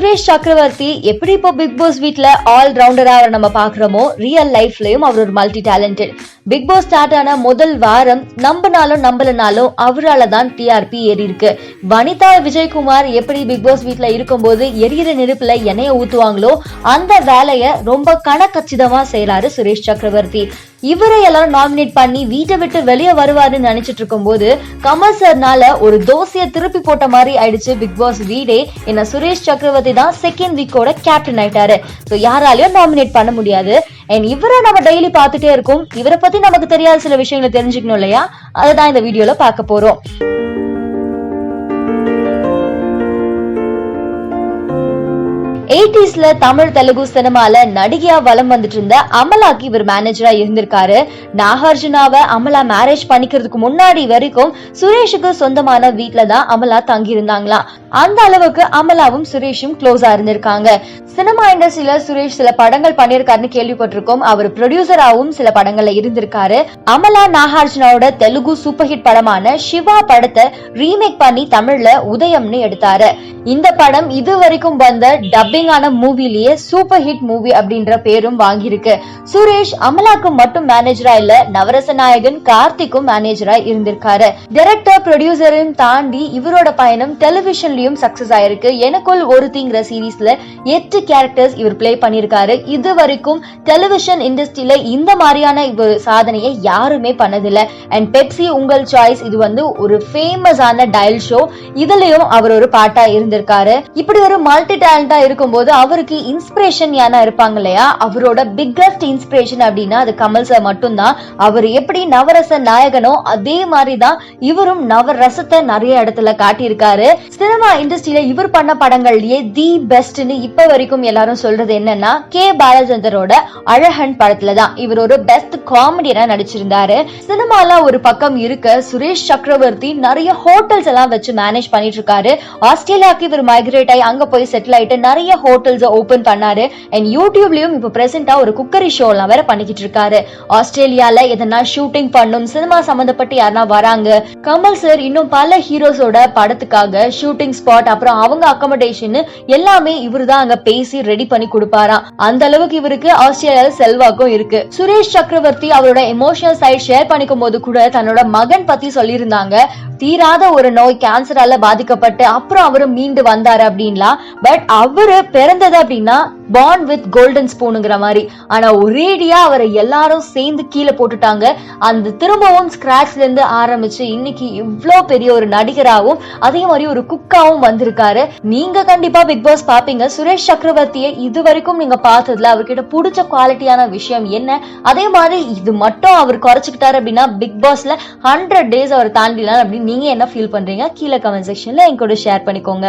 சுரேஷ் சக்கரவர்த்தி எப்படி இப்போ Bigg Boss வீட்டில் ஆல் ரவுண்டரா அவரை நம்ம பாக்குறோமோ ரியல் லைஃப்லயும் அவர் ஒரு multi talented Bigg Boss start ஆன முதல் வாரம் நம்பினாலும் நம்பலனாலும் அவரால தான் டிஆர்பி ஏறி இருக்கு. வனிதா விஜயகுமார் எப்படி பிக் பாஸ் வீட்ல இருக்கும்போது எரியிற நெருப்புல எண்ணெயை ஊத்துவாங்களோ அந்த வேலையை ரொம்ப கணக்கச்சிதமா செய்யறாரு சுரேஷ் சக்கரவர்த்தி. இவரை எல்லாரும் நாமினேட் பண்ணி வீட்டை விட்டு வெளியே வருவாருன்னு நினைச்சிட்டு இருக்கும்போது கமல் சார்னால ஒரு தோசையை திருப்பி போட்ட மாதிரி ஆயிடுச்சு பிக் பாஸ் வீடே. என்ன சுரேஷ் சக்கரவர்த்தி தான் செகண்ட் வீக்கோட கேப்டன் ஆயிட்டாரு. ஸோ யாராலையும் நாமினேட் பண்ண முடியாது. அண்ட் இவரை நம்ம டெய்லி பார்த்துட்டே இருக்கோம். இவரை பத்தி நமக்கு தெரியாத சில விஷயங்களை தெரிஞ்சுக்கணும் இல்லையா? அதை தான் இந்த வீடியோல பார்க்க போறோம். எயிட்டிஸ்ல தமிழ் தெலுங்கு சினிமால நடிகையா வலம் வந்துட்டு இருந்த அமலாக்கு இவர் மேனேஜரா இருந்திருக்காரு. நாகார்ஜுனாவை அமலா மேரேஜ் பண்ணிக்கிறதுக்கு முன்னாடி வரைக்கும் சுரேஷுக்கு சொந்தமான வீட்டுல தான் அமலா தங்கி இருந்தாங்களாம் அந்த அளவுக்கு அமலாவும் சுரேஷும் க்ளோஸா இருந்திருக்காங்க. சினிமா இண்டஸ்ட்ரியில சுரேஷ் சில படங்கள் பண்ணியிருக்காருன்னு கேள்விப்பட்டிருக்கோம். அவர் ப்ரொடியூசராவும் சில படங்கள்ல இருந்திருக்காரு. அமலா நாகார்ஜுனாவோட தெலுங்கு சூப்பர் ஹிட் படமான சிவா படத்தை ரீமேக் பண்ணி தமிழ்ல உதயம்னு எடுத்தாரு. இந்த படம் இது வரைக்கும் வந்த தெலுங்கானா மூவிலேயே சூப்பர் ஹிட் மூவி அப்படின்ற பேரும் வாங்கியிருக்கு. சுரேஷ் அமலாக்கும் மட்டும் மேனேஜரா இல்ல நவரச நாயகன் கார்த்திக்கும் மேனேஜரா இருந்திருக்காரு. டைரக்டர் ப்ரொடியூசரையும் தாண்டி இவரோட பயணம் டெலிவிஷன்லயும் சக்சஸ் ஆயிருக்கு. எனக்குள் ஒரு தீங்கிற சீரீஸ்ல எட்டு கேரக்டர்ஸ் இவர் பிளே பண்ணிருக்காரு இது வரைக்கும் டெலிவிஷன் இண்டஸ்ட்ரியில இந்த மாதிரியான இவர் சாதனையை யாருமே பண்ணதில்ல. அண்ட் பெப்சி உங்கள் சாய்ஸ் இது வந்து ஒரு ஃபேமஸான டயல் ஷோ இதுலயும் அவர் ஒரு பாட்டா இருந்திருக்காரு. இப்படி ஒரு மல்டி டேலண்டா போது அவருக்கு இன்ஸ்பிரேஷன் யானா இருப்பாங்க இல்லையா? அவரோட பிக்கஸ்ட் இன்ஸ்பிரேஷன் அப்படின்னா அது கமல் சார் மட்டும்தான். அவர் எப்படி நவரச நாயகனோ அதே மாதிரி தான் இவரும் நவரசத்தை நிறைய இடத்துல காட்டியிருக்காரு. சினிமா இண்டஸ்ட்ரியில இவர் பண்ண படங்கள்லயே தி பெஸ்ட்னு இப்ப வரைக்கும் எல்லாரும் சொல்றது என்னன்னா கே பாலச்சந்தரோட அழகன் படத்துல தான் இவர் ஒரு பெஸ்ட் காமெடியனா நடிச்சிருந்தாரு. சினிமால ஒரு பக்கம் இருக்க. சுரேஷ் சக்கரவர்த்தி நிறைய ஹோட்டல்ஸ் எல்லாம் வச்சு மேனேஜ் பண்ணிட்டு இருக்காரு. ஆஸ்திரேலியாவுக்கு இவர் மைக்ரேட் ஆகி அங்க போய் செட்டில் ஆயிட்டு நிறைய நிறைய ஹோட்டல்ஸ் ஓபன் பண்ணாரு. அண்ட் யூடியூப்லயும் இப்ப பிரசென்டா ஒரு குக்கரி ஷோ எல்லாம் வேற பண்ணிக்கிட்டு இருக்காரு. ஆஸ்திரேலியால எதனா ஷூட்டிங் பண்ணும் சினிமா சம்பந்தப்பட்டு யாருனா வராங்க கமல் சார் இன்னும் பல ஹீரோஸோட படத்துக்காக ஷூட்டிங் ஸ்பாட் அப்புறம் அவங்க அக்கமடேஷன் எல்லாமே இவரு தான் அங்க பேசி ரெடி பண்ணி கொடுப்பாராம் அந்த அளவுக்கு இவருக்கு ஆஸ்திரேலியால செல்வாக்கும் இருக்கு. சுரேஷ் சக்கரவர்த்தி அவரோட எமோஷனல் சைட் ஷேர் பண்ணிக்கும் போது கூட தன்னோட மகன் பத்தி சொல்லியிருந்தாங்க. தீராத ஒரு நோய் கேன்சரால பாதிக்கப்பட்டு அப்புறம் அவரு மீண்டு வந்தாரு அப்படின்லாம். பட் அவரு பிறந்தது அப்படின்னா பார்ன் வித் கோல்டன் ஸ்பூனுங்கிற மாதிரி. ஆனா ஒரேடியா அவரை எல்லாரும் சேர்ந்து கீழே போட்டுட்டாங்க. அந்த திரும்பவும் ஸ்கிராச்ல இருந்து ஆரம்பிச்சு இன்னைக்கு இவ்ளோ பெரிய ஒரு நடிகராகவும் அதே மாதிரி ஒரு குக்காவும் வந்திருக்காரு. நீங்க கண்டிப்பா பிக் பாஸ் பாப்பீங்க. சுரேஷ் சக்கரவர்த்தியை இது வரைக்கும் நீங்க பார்த்ததுல அவர்கிட்ட பிடிச்ச குவாலிட்டியான விஷயம் என்ன? அதே மாதிரி இது மட்டும் அவர் குறைச்சிக்கிட்டாரு அப்படின்னா பிக் பாஸ்ல ஹண்ட்ரட் டேஸ் அவர் தாண்டினார் அப்படின்னு நீங்க என்ன ஃபீல் பண்றீங்க? கீழே கமெண்ட் செக்ஷன்ல என் கூட ஷேர் பண்ணிக்கோங்க.